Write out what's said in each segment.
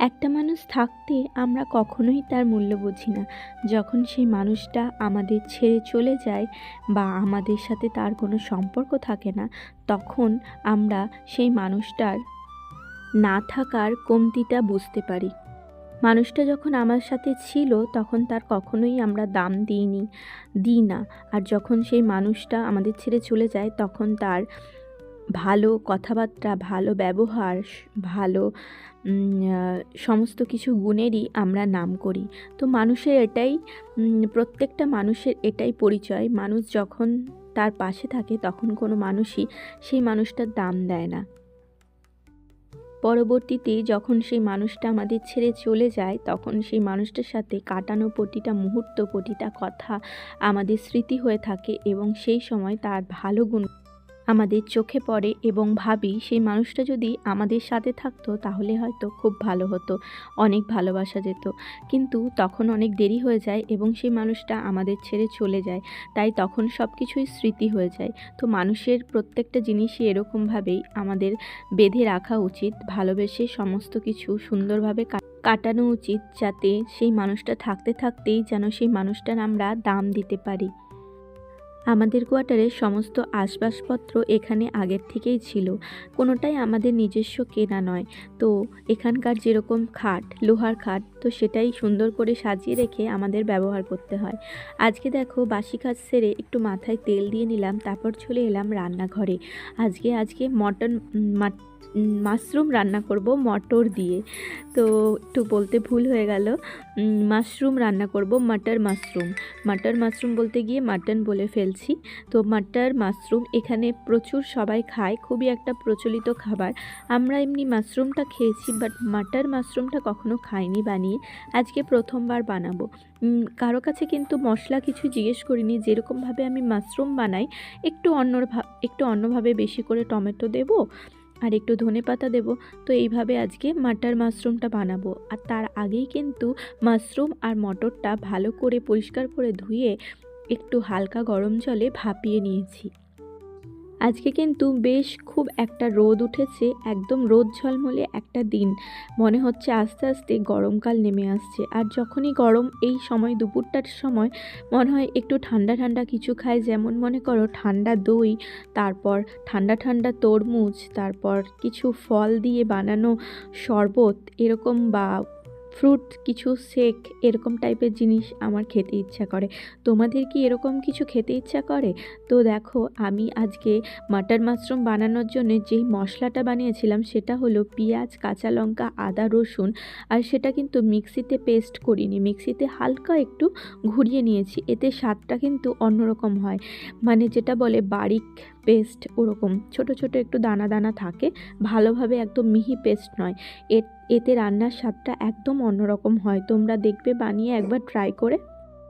একটা মানুষ থাকতে আমরা কখনোই তার মূল্য বুঝি না। যখন সেই মানুষটা আমাদের ছেড়ে চলে যায় বা আমাদের সাথে তার কোনো সম্পর্ক থাকে না, তখন আমরা সেই মানুষটার না থাকার কমতিটা বুঝতে পারি। মানুষটা যখন আমার সাথে ছিল, তখন তার কখনোই আমরা দাম দিইনি, দিই না। আর যখন সেই মানুষটা আমাদের ছেড়ে চলে যায়, তখন তার ভালো কথাবার্তা, ভালো ব্যবহার ভালো সমস্ত কিছু গুণেরই আমরা নাম করি। তো মানুষের এটাই প্রত্যেকটা মানুষের এটাই পরিচয়। মানুষ যখন তার পাশে থাকে, তখন কোনো মানুষই সেই মানুষটার দাম দেয় না। পরবর্তীতে যখন সেই মানুষটা আমাদের ছেড়ে চলে যায়, তখন সেই মানুষটার সাথে কাটানো প্রতিটা মুহূর্ত প্রতিটা কথা আমাদের স্মৃতি হয়ে থাকে এবং সেই সময় তার ভালো গুণ আমাদের চোখে পড়ে এবং ভাবি সেই মানুষটা যদি আমাদের সাথে থাকতো তাহলে হয়তো খুব ভালো হতো, অনেক ভালোবাসা যেত। কিন্তু তখন অনেক দেরি হয়ে যায় এবং সেই মানুষটা আমাদের ছেড়ে চলে যায়। তাই তখন সব কিছুই স্মৃতি হয়ে যায়। তো মানুষের প্রত্যেকটা জিনিসই এরকমভাবেই আমাদের বেঁধে রাখা উচিত, ভালোবেসে সমস্ত কিছু সুন্দরভাবে কাটানো উচিত যাতে সেই মানুষটা থাকতে থাকতেই যেন সেই মানুষটার আমরা দাম দিতে পারি। আমাদের কোয়ার্টারের সমস্ত আসবাসপত্র এখানে আগের থেকেই ছিল। কোনোটাই আমাদের নিজস্ব কেনা নয়। তো, এখানকার যেরকম খাট, লোহার খাট তো সেটাই সুন্দর করে সাজিয়ে রেখে আমাদের ব্যবহার করতে হয়। আজকে দেখো বাসি কাজ সেরে একটু মাথায় তেল দিয়ে নিলাম, তারপর চলে এলাম রান্নাঘরে। আজকে আজকে মটন মাট- মাশরুম রান্না করব মটর দিয়ে। তো একটু বলতে ভুল হয়ে গেল। মাশরুম রান্না করব মাটার মাশরুম। মাটার মাশরুম বলতে গিয়ে মাটন বলে ফেলছি। তো মাটার মাশরুম এখানে প্রচুর সবাই খায়, খুবই একটা প্রচলিত খাবার। আমরা এমনি মাশরুমটা খেয়েছি, বাট মাটার মাশরুমটা কখনো খাইনি বানিয়ে আজকে প্রথমবার বানাবো। কারও কাছে কিন্তু মশলা কিছু জিজ্ঞেস করিনি, যেরকমভাবে আমি মাশরুম বানাই, একটু অন্য একটু অন্যভাবে বেশি করে টমেটো দেবো আর একটু ধনে পাতা দেবো। তো এইভাবে আজকে মাটার মাশরুমটা বানাবো। আর তার আগেই কিন্তু মাশরুম আর মটরটা ভালো করে পরিষ্কার করে ধুয়ে একটু হালকা গরম জলে ভাপিয়ে নিয়েছি। আজকে কিন্তু বেশ খুব একটা রোদ উঠেছে, একদম রোদ ঝলমলে একটা দিন। মনে হচ্ছে আস্তে আস্তে গরমকাল নেমে আসছে। আর যখনই গরম এই সময়, দুপুরটার সময়, মনে হয় একটু ঠান্ডা ঠান্ডা কিছু খাই, যেমন মনে করো ঠান্ডা দই, তারপর ঠান্ডা ঠান্ডা তরমুজ, তারপর কিছু ফল দিয়ে বানানো শরবত, এরকম বা ফ্রুট, কিছু শেক এরকম টাইপের জিনিস আমার খেতে ইচ্ছা করে। তোমাদের কি এরকম কিছু খেতে ইচ্ছা করে? তো দেখো, আমি আজকে মাটার মাশরুম বানানোর জন্য যেই মশলাটা বানিয়েছিলাম সেটা হলো পেঁয়াজ, কাঁচা লঙ্কা, আদা, রসুন। আর সেটা কিন্তু মিক্সিতে পেস্ট করিনি। মিক্সিতে হালকা একটু ঘুরিয়ে নিয়েছি। এতে স্বাদটা কিন্তু অন্যরকম হয়। মানে যেটা বলে বারিক পেস্ট ওরকম। ছোট ছোট একটু দানা দানা থাকে। ভালোভাবে একদম মিহি পেস্ট নয়। এ, এতে রান্নার স্বাদটা একদম অন্যরকম হয়। তোমরা দেখবে বানিয়ে একবার ট্রাই করে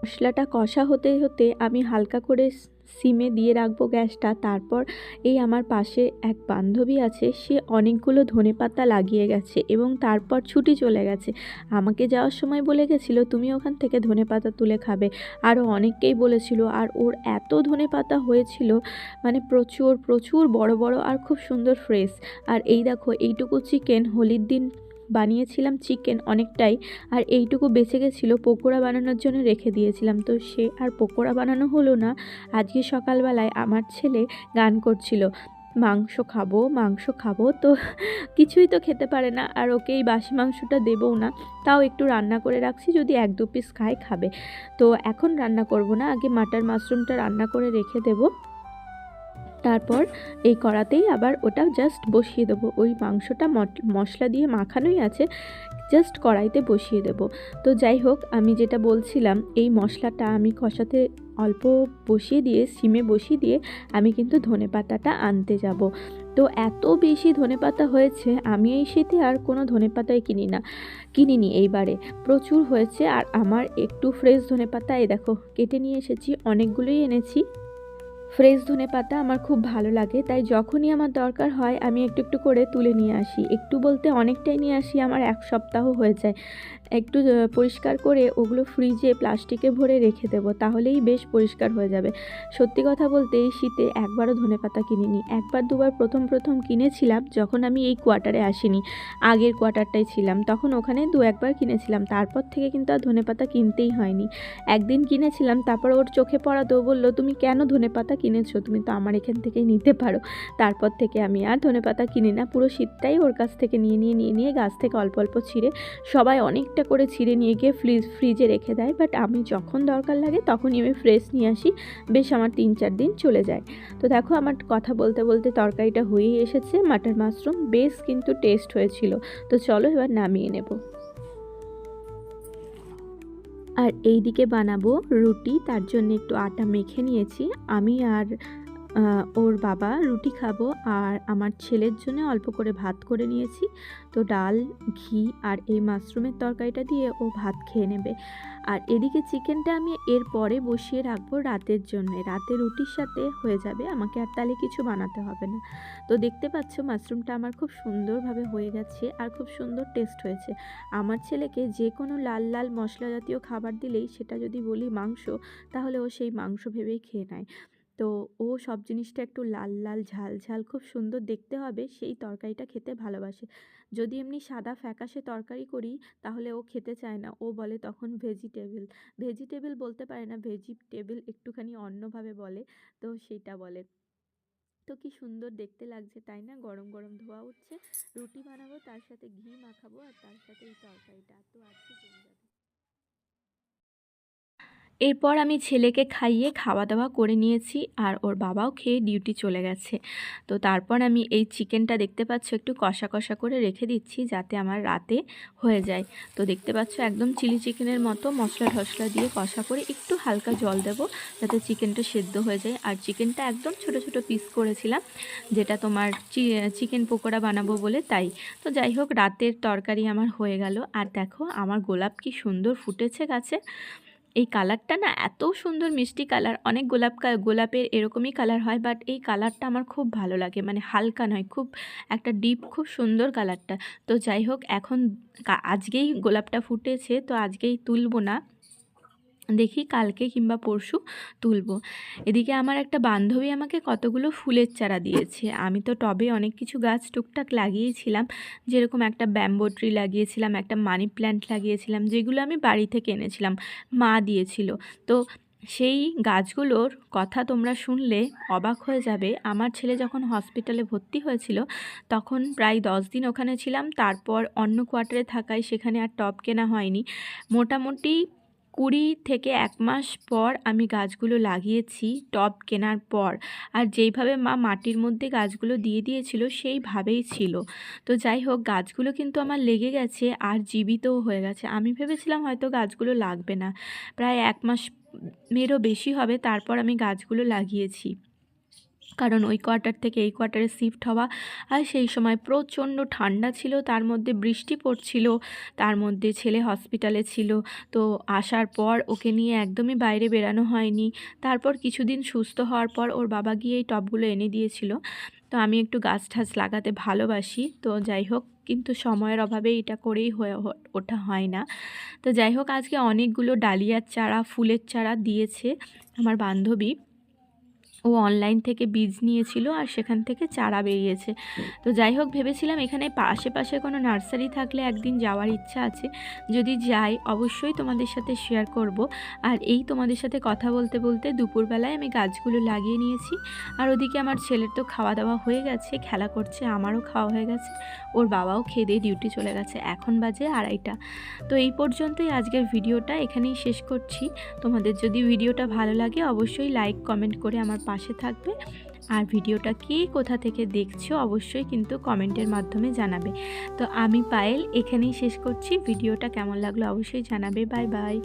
মশলাটা কষা হতে হতে আমি হালকা করে সিমে দিয়ে রাখব গ্যাসটা। তারপর এই আমার পাশে এক বান্ধবী আছে, সে অনেকগুলো ধনেপাতা লাগিয়ে গেছে এবং তারপর ছুটি চলে গেছে। আমাকে যাওয়ার সময় বলে গেছিল, তুমি ওখান থেকে ধনেপাতা তুলে খাবে। আরও অনেককেই বলেছিল, আর ওর এত ধনেপাতা হয়েছিল মানে প্রচুর প্রচুর বড় বড় আর খুব সুন্দর ফ্রেশ। আর এই দেখো, এইটুকু চিকেন, হোলির দিন বানিয়েছিলাম চিকেন অনেকটাই, আর এইটুকু বেঁচে গেছিল পকোড়া বানানোর জন্য রেখে দিয়েছিলাম। তো সে আর পকোড়া বানানো হলো না, আজকে সকালবেলায় আমার ছেলে গান করছিল, মাংস খাব মাংস খাব। তো কিছুই তো খেতে পারে না, আর ওকে এই বাসি মাংসটা দেবও না, তাও একটু রান্না করে রাখছি, যদি এক দু পিস খায় খাবে। তো এখন রান্না করব না, আগে মাটার মাশরুমটা রান্না করে রেখে দেবো। তারপর এই কড়াতেই আবার ওটা জাস্ট বসিয়ে দেবো। ওই মাংসটা মশলা দিয়ে মাখানোই আছে জাস্ট কড়াইতে বসিয়ে দেবো। তো যাই হোক, আমি যেটা বলছিলাম, এই মশলাটা আমি কষাতে অল্প বসিয়ে দিয়ে, সিমে বসিয়ে দিয়ে আমি কিন্তু ধনেপাতাটা আনতে যাব। তো এত বেশি ধনেপাতা হয়েছে, আমি এই শীতে আর কোনো ধনেপাতাই কিনি না, কিনিনি এইবারে। প্রচুর হয়েছে, আর আমার একটু ফ্রেশ ধনেপাতা এই দেখো, কেটে নিয়ে এসেছি, অনেকগুলোই এনেছি। ফ্রেশ ধনে পাতা আমার খুব ভালো লাগে, তাই যখনই আমার দরকার হয় আমি একটু একটু করে তুলে নিয়ে আসি। একটু বলতে অনেকটাই নিয়ে আসি, আমার এক সপ্তাহ হয়ে যায়। একটু পরিষ্কার করে ওগুলো ফ্রিজে প্লাস্টিকে ভরে রেখে দেবো, তাহলেই বেশ পরিষ্কার হয়ে যাবে। সত্যি কথা বলতে এই শীতে একবারও ধনে পাতা কিনিনি। একবার, দুবার প্রথম প্রথম কিনেছিলাম যখন আমি এই কোয়ার্টারে আসিনি, আগের কোয়ার্টারটাই ছিলাম। তখন ওখানে দু একবার কিনেছিলাম, তারপর থেকে কিন্তু আর ধনে পাতা কিনতেই হয়নি। একদিন কিনেছিলাম, তারপর ওর চোখে পড়াতো বলল, তুমি কেন ধনে পাতা কিনেছো? তুমি তো আমার এখান থেকেই নিতে পারো। তারপর থেকে আমি আর ধনে পাতা কিনি না, পুরো শীতটাই ওর কাছ থেকে নিয়ে নিয়ে নিয়ে নিয়ে গাছ থেকে অল্প অল্প ছিঁড়ে সবাই অনেকটা করে ছিঁড়ে নিয়ে গিয়ে ফ্রিজ ফ্রিজে রেখে দেয়। বাট আমি যখন দরকার লাগে তখনই আমি ফ্রেশ নিয়ে আসি। বেশ আমার তিন চার দিন চলে যায়। তো দেখো আমার কথা বলতে বলতে তরকারিটা হয়েই এসেছে। মাটার মাশরুম বেশ কিন্তু টেস্ট হয়েছিল। তো চলো এবার নামিয়ে নেব। আর এই দিকে বানাবো রুটি। তার জন্য একটু আটা মেখে নিয়েছি। আমি আর ওর বাবা রুটি খাব আর আমার ছেলের জন্য অল্প করে ভাত করে নিয়েছি। তো ডাল, ঘি আর এই মাশরুমের তরকারিটা দিয়ে ও ভাত খেয়ে নেবে। আর এদিকে চিকেনটা আমি এর পরে বসিয়ে রাখব রাতের জন্য। রাতে রুটির সাথে হয়ে যাবে, আমাকে আর তাহলে কিছু বানাতে হবে না। তো দেখতে পাচ্ছ মাশরুমটা আমার খুব সুন্দরভাবে হয়ে গেছে আর খুব সুন্দর টেস্ট হয়েছে। আমার ছেলেকে যে কোনো লাল লাল মশলা জাতীয় খাবার দিলেই সেটা যদি বলি মাংস, তাহলে ও সেই মাংস ভেবেই খেয়ে নেয়। তো ও সব জিনিসটা একটু লাল লাল, ঝাল ঝাল খুব সুন্দর দেখতে হবে, সেই তরকারিটা খেতে ভালোবাসে। যদি এমনি সাদা, ফ্যাকাশে তরকারি করি, তাহলে ও খেতে চায় না। ও বলে তখন ভেজিটেবল। ভেজিটেবল বলতে পারে না, ভেজিটেবল একটুখানি অন্যভাবে বলে, তো সেইটা বলে। তো কি সুন্দর দেখতে লাগছে, তাই না? গরম গরম ধোয়া উঠছে, রুটি বানাবো, তার সাথে ঘি মাখাবো, আর তার সাথে এই তরকারিটা। তো আজকে জমে যাবে। এরপর আমি ছেলেকে খাইয়ে খাওয়া দাওয়া করে নিয়েছি আর ওর বাবাও খেয়ে ডিউটি চলে গেছে। তো তারপর আমি এই চিকেনটা দেখতে পাচ্ছ, একটু কষা কষা করে রেখে দিচ্ছি যাতে আমার রাতে হয়ে যায়। তো দেখতে পাচ্ছ, একদম চিলি চিকেনের মতো মশলা টশলা দিয়ে কষা করে একটু হালকা জল দেবো যাতে চিকেনটা সেদ্ধ হয়ে যায়। আর চিকেনটা একদম ছোট ছোট পিস করেছিলাম, যেটা তোমার চিকেন পকোড়া বানাবো বলে তাই। তো যাই হোক, রাতের তরকারি আমার হয়ে গেল। আর দেখো, আমার গোলাপ কি সুন্দর ফুটেছে গাছে। এই কালারটা না এত সুন্দর মিষ্টি কালার অনেক গোলাপ গোলাপের এরকমই কালার হয় বাট এই কালারটা আমার খুব ভালো লাগে। মানে হালকা নয়, খুব একটা ডিপ খুব সুন্দর কালারটা তো যাই হোক, এখন আজকেই গোলাপটা ফুটেছে, তো আজকেই তুলবো না। দেখি কালকে কিংবা পরশু তুলবো। এদিকে আমার একটা বান্ধবী আমাকে কতগুলো ফুলের চারা দিয়েছে। আমি তো টবে অনেক কিছু গাছ টুকটাক লাগিয়েছিলাম। যেরকম একটা ব্যাম্বো ট্রি লাগিয়েছিলাম, একটা মানি প্ল্যান্ট লাগিয়েছিলাম, যেগুলো আমি বাড়ি থেকে এনেছিলাম, মা দিয়েছিল। তো সেই গাছগুলোর কথা তোমরা শুনলে অবাক হয়ে যাবে। আমার ছেলে যখন হসপিটালে ভর্তি হয়েছিল, তখন প্রায় দশ দিন ওখানে ছিলাম। তারপর অন্য কোয়ার্টারে থাকায় সেখানে আর টব কেনা হয়নি। মোটামুটি কুড়ি থেকে এক মাস পর আমি গাছগুলো লাগিয়েছি টব কেনার পর। আর যেইভাবে মা মাটির মধ্যে গাছগুলো দিয়ে দিয়েছিল সেইভাবেই ছিল। তো যাই হোক, গাছগুলো কিন্তু আমার লেগে গেছে আর জীবিতও হয়ে গেছে। আমি ভেবেছিলাম হয়তো গাছগুলো লাগবে না। প্রায় এক মাস মেরও বেশি হবে, তারপর আমি গাছগুলো লাগিয়েছি। কারণ ওই কোয়ার্টার থেকে এই কোয়ার্টারে শিফট হওয়া আর সেই সময় প্রচণ্ড ঠান্ডা ছিল, তার মধ্যে বৃষ্টি পড়ছিল, তার মধ্যে ছেলে হসপিটালে ছিল। তো আসার পর ওকে নিয়ে একদমই বাইরে বেরানো হয়নি। তারপর কিছুদিন সুস্থ হওয়ার পর ওর বাবা গিয়ে এই টবগুলো এনে দিয়েছিল। তো আমি একটু গাছ ঠাছ লাগাতে ভালোবাসি। তো যাই হোক, কিন্তু সময়ের অভাবে এটা করেই হয়ে ওঠা হয় না। তো যাই হোক, আজকে অনেকগুলো ডালিয়ার চারা, ফুলের চারা দিয়েছে আমার বান্ধবী। ও অনলাইন থেকে বীজ নিয়েছিল আর সেখান থেকে চারা বেরিয়েছে। তো যাই হোক, ভেবেছিলাম এখানে আশেপাশে কোনো নার্সারি থাকলে একদিন যাওয়ার ইচ্ছা আছে। যদি যাই, অবশ্যই তোমাদের সাথে শেয়ার করব। আর এই তোমাদের সাথে কথা বলতে বলতে দুপুরবেলায় আমি গাছগুলো লাগিয়ে নিয়েছি। আর ওদিকে আমার ছেলের তো খাওয়া দাওয়া হয়ে গেছে, খেলা করছে, আমারও খাওয়া হয়ে গেছে। ওর বাবাও খেয়ে দিয়ে ডিউটি চলে গেছে। এখন বাজে আড়াইটা। তো এই পর্যন্তই আজকের ভিডিওটা এখানেই শেষ করছি। তোমাদের যদি ভিডিওটা ভালো লাগে, অবশ্যই লাইক কমেন্ট করে আমার পাশে থাকবে। আর ভিডিওটা কে কোথা থেকে দেখছ অবশ্যই কিন্তু কমেন্টের মাধ্যমে জানাবে। তো আমি পায়েল, এখানেই শেষ করছি। ভিডিওটা কেমন লাগল অবশ্যই জানাবে। Bye bye.